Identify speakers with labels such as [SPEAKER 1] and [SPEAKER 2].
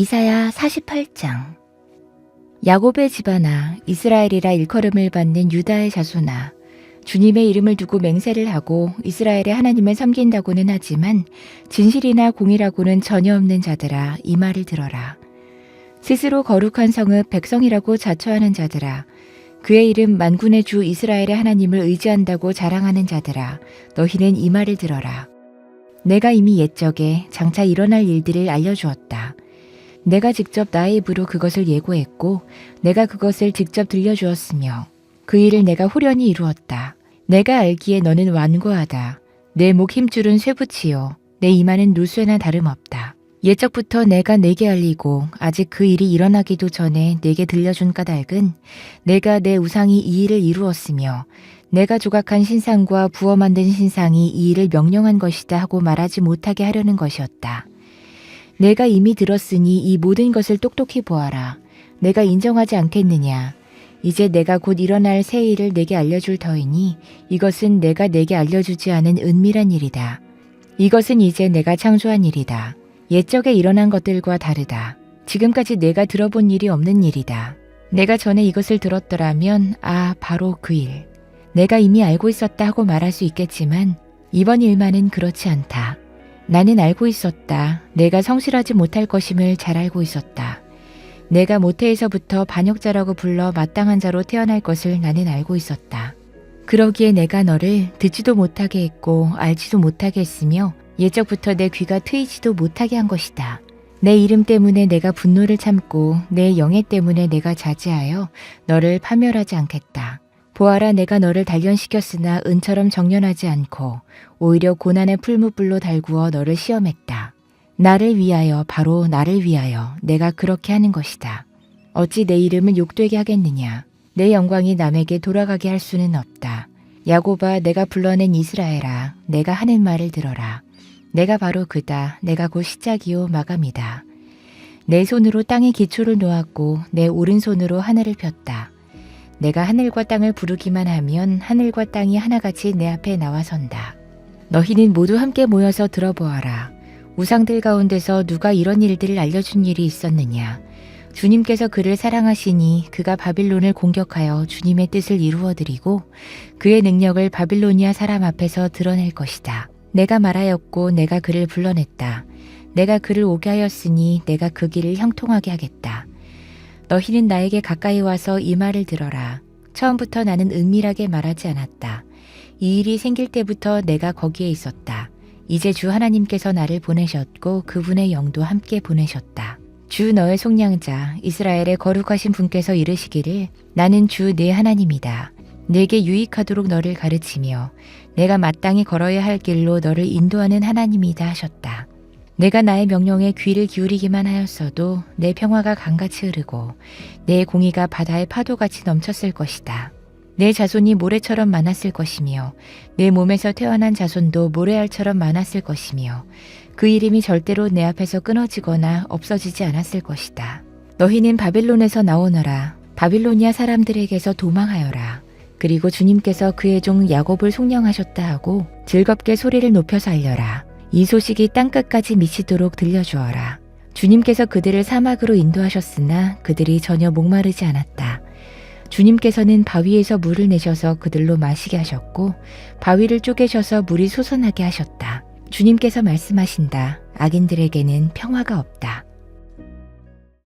[SPEAKER 1] 이사야 48장. 야곱의 집안아 이스라엘이라 일컬음을 받는 유다의 자손아 주님의 이름을 두고 맹세를 하고 이스라엘의 하나님을 섬긴다고는 하지만 진실이나 공의라고는 전혀 없는 자들아 이 말을 들어라. 스스로 거룩한 성읍 백성이라고 자처하는 자들아 그의 이름 만군의 주 이스라엘의 하나님을 의지한다고 자랑하는 자들아 너희는 이 말을 들어라. 내가 이미 옛적에 장차 일어날 일들을 알려주었다. 내가 직접 나의 입으로 그것을 예고했고 내가 그것을 직접 들려주었으며 그 일을 내가 후련히 이루었다. 내가 알기에 너는 완고하다. 내 목 힘줄은 쇠붙이요. 내 이마는 누쇠나 다름없다. 예적부터 내가 내게 알리고 아직 그 일이 일어나기도 전에 내게 들려준 까닭은 내가 내 우상이 이 일을 이루었으며 내가 조각한 신상과 부어 만든 신상이 이 일을 명령한 것이다 하고 말하지 못하게 하려는 것이었다. 내가 이미 들었으니 이 모든 것을 똑똑히 보아라. 내가 인정하지 않겠느냐. 이제 내가 곧 일어날 새 일을 내게 알려줄 터이니 이것은 내가 내게 알려주지 않은 은밀한 일이다. 이것은 이제 내가 창조한 일이다. 옛적에 일어난 것들과 다르다. 지금까지 내가 들어본 일이 없는 일이다. 내가 전에 이것을 들었더라면 아 바로 그 일. 내가 이미 알고 있었다 하고 말할 수 있겠지만 이번 일만은 그렇지 않다. 나는 알고 있었다. 내가 성실하지 못할 것임을 잘 알고 있었다. 내가 모태에서부터 반역자라고 불러 마땅한 자로 태어날 것을 나는 알고 있었다. 그러기에 내가 너를 듣지도 못하게 했고 알지도 못하게 했으며 예적부터 내 귀가 트이지도 못하게 한 것이다. 내 이름 때문에 내가 분노를 참고 내 영예 때문에 내가 자제하여 너를 파멸하지 않겠다. 보아라 내가 너를 단련시켰으나 은처럼 정련하지 않고 오히려 고난의 풀무불로 달구어 너를 시험했다. 나를 위하여 바로 나를 위하여 내가 그렇게 하는 것이다. 어찌 내 이름을 욕되게 하겠느냐. 내 영광이 남에게 돌아가게 할 수는 없다. 야고바 내가 불러낸 이스라엘아 내가 하는 말을 들어라. 내가 바로 그다. 내가 곧 시작이요 마감이다. 내 손으로 땅의 기초를 놓았고 내 오른손으로 하늘을 폈다. 내가 하늘과 땅을 부르기만 하면 하늘과 땅이 하나같이 내 앞에 나와선다. 너희는 모두 함께 모여서 들어보아라. 우상들 가운데서 누가 이런 일들을 알려준 일이 있었느냐. 주님께서 그를 사랑하시니 그가 바빌론을 공격하여 주님의 뜻을 이루어드리고 그의 능력을 바빌로니아 사람 앞에서 드러낼 것이다. 내가 말하였고 내가 그를 불러냈다. 내가 그를 오게 하였으니 내가 그 길을 형통하게 하겠다. 너희는 나에게 가까이 와서 이 말을 들어라. 처음부터 나는 은밀하게 말하지 않았다. 이 일이 생길 때부터 내가 거기에 있었다. 이제 주 하나님께서 나를 보내셨고 그분의 영도 함께 보내셨다. 주 너의 속량자 이스라엘의 거룩하신 분께서 이르시기를 나는 주네 하나님이다. 내게 유익하도록 너를 가르치며 내가 마땅히 걸어야 할 길로 너를 인도하는 하나님이다 하셨다. 내가 나의 명령에 귀를 기울이기만 하였어도 내 평화가 강같이 흐르고 내 공의가 바다의 파도같이 넘쳤을 것이다. 내 자손이 모래처럼 많았을 것이며 내 몸에서 태어난 자손도 모래알처럼 많았을 것이며 그 이름이 절대로 내 앞에서 끊어지거나 없어지지 않았을 것이다. 너희는 바빌론에서 나오너라. 바빌로니아 사람들에게서 도망하여라. 그리고 주님께서 그의 종 야곱을 속량하셨다 하고 즐겁게 소리를 높여서 알려라. 이 소식이 땅끝까지 미치도록 들려주어라. 주님께서 그들을 사막으로 인도하셨으나 그들이 전혀 목마르지 않았다. 주님께서는 바위에서 물을 내셔서 그들로 마시게 하셨고 바위를 쪼개셔서 물이 솟아나게 하셨다. 주님께서 말씀하신다. 악인들에게는 평화가 없다.